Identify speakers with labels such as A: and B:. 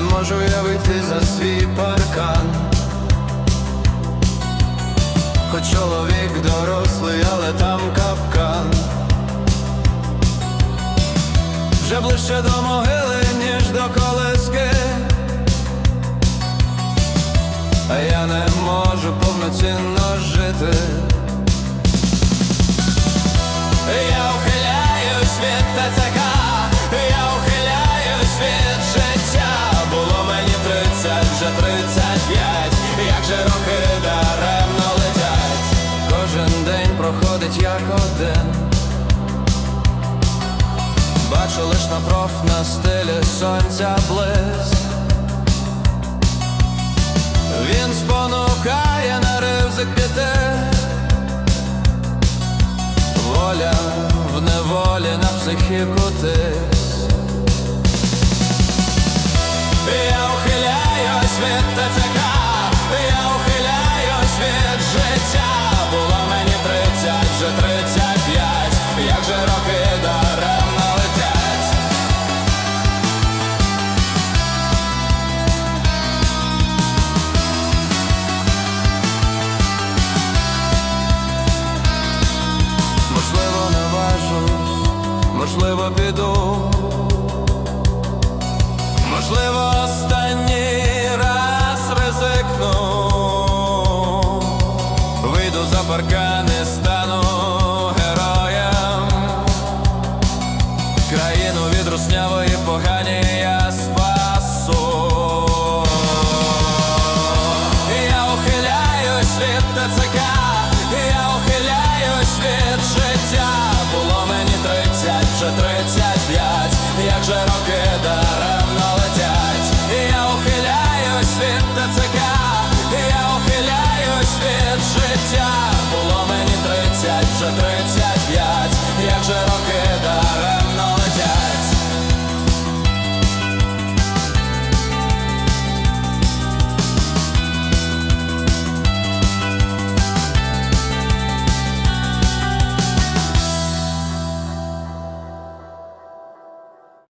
A: можу я вийти за свій паркан. Хоч чоловік дорослий, але там капкан. Вже ближче до могили, ніж до колиски. А я не можу повноцінно жити. Роки даремно летять. Кожен день проходить як один. Бачу лиш на проф на стилі сонця блиск. Він спонукає на ризик піти. Воля в неволі на психіку тис можливо, піду. Можливо, останній раз ризикну. Вийду за паркан і стану героєм. Країну від руснявої погані я спасу.